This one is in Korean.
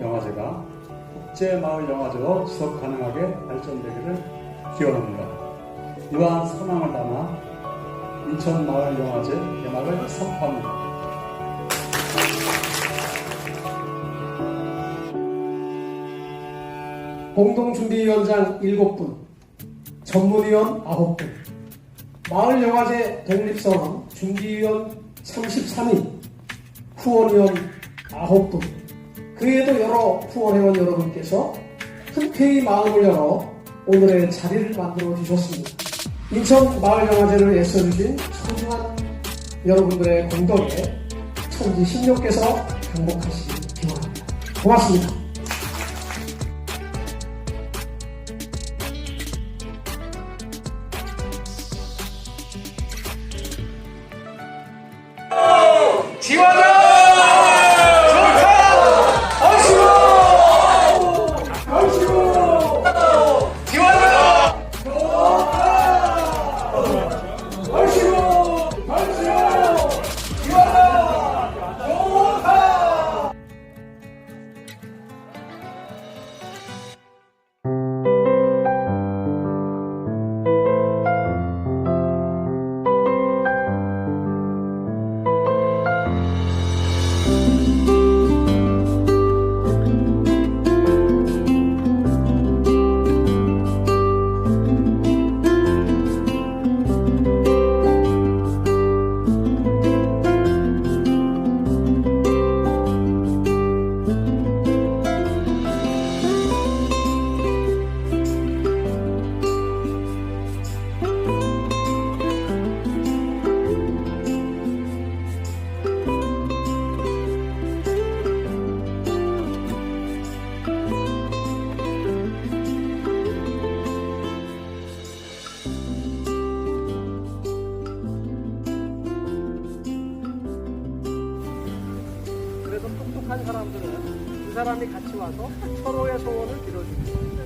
영화제가 국제 마을 영화제로 지속 가능하게 발전되기를 기원합니다. 이러한 소망을 담아 인천 마을 영화제 개막을 선포합니다. 공동준비위원장 7분, 전문위원 9분, 마을영화제 독립선언 준비위원 33인, 후원위원 9분, 그 외에도 여러 후원회원 여러분께서 흔쾌히 마음을 열어 오늘의 자리를 만들어 주셨습니다. 인천 마을영화제를 애써주신 소중한 여러분들의 공덕에 천지 신녀께서 행복하시기 기원합니다. 고맙습니다. 지원아! 똑똑한 사람들은 그 사람이 같이 와서 서로의 소원을 빌어줍니다.